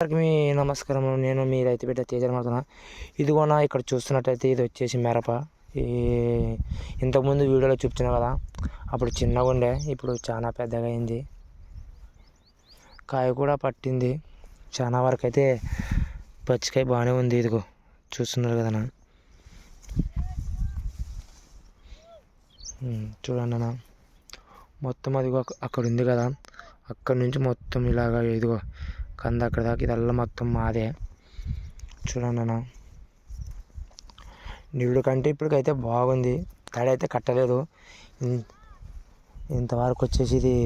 అందరికి మీ నమస్కారం నేను మీ రైతు బిడ్డ తేజ మాడుతున్నా ఇదిగోనా ఇక్కడ చూస్తున్నట్టయితే ఇది వచ్చేసి మిరప. ఈ ఇంతకుముందు వీడియోలో చూపించిన కదా అప్పుడు చిన్నగా ఉండే ఇప్పుడు చాలా పెద్దగా అయింది. కాయ కూడా పట్టింది. చాలా వరకు అయితే పచ్చికాయ బాగానే ఉంది ఇదిగో. చూస్తున్నారు కదా చూడండి అన్న. మొత్తం అదిగో అక్కడ ఉంది కదా. అక్కడ నుంచి మొత్తం ఇలాగ ఇదిగో కంద అక్కడ దాకా ఇదల్లా మొత్తం మాదే చూడండి అన్న కంటే ఇప్పటికైతే బాగుంది తడి అయితే కట్టలేదు ఇంతవరకు వచ్చేసి ఇది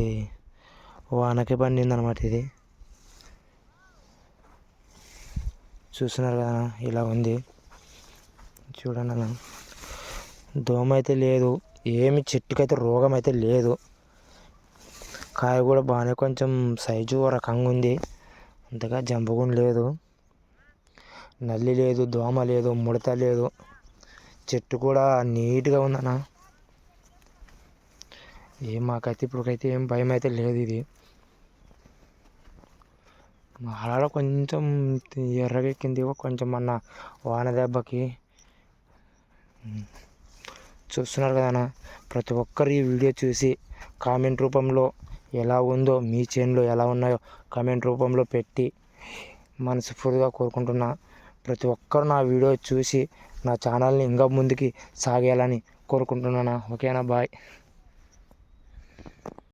వానకే పండింది అనమాట ఇది చూస్తున్నారు కదా ఇలా ఉంది చూడండి అన్న దోమ అయితే లేదు ఏమి చెట్టుకైతే రోగం అయితే లేదు కాయ కూడా బాగానే కొంచెం సైజు రకంగా ఉంది అంతగా జంపకుండా లేదు. నల్లి లేదు దోమ లేదు ముడత లేదు. చెట్టు కూడా నీట్గా ఉందన్న. ఏం మాకైతే ఇప్పటికైతే ఏం భయం అయితే లేదు ఇది. అలా కొంచెం ఎర్రగెక్కింది కొంచెం అన్న వాన దెబ్బకి. చూస్తున్నారు కదా ప్రతి ఒక్కరు ఈ వీడియో చూసి కామెంట్ రూపంలో ఎలా ఉందో మీ చేనులో ఎలా ఉన్నాయో కామెంట్ రూపంలో పెట్టి మనస్ఫూర్తిగా కోరుకుంటున్నా. ప్రతి ఒక్కరు నా వీడియో చూసి నా ఛానల్ని ఇంకా ముందుకి సాగేయాలని కోరుకుంటున్నాను. ఓకేనా బాయ్.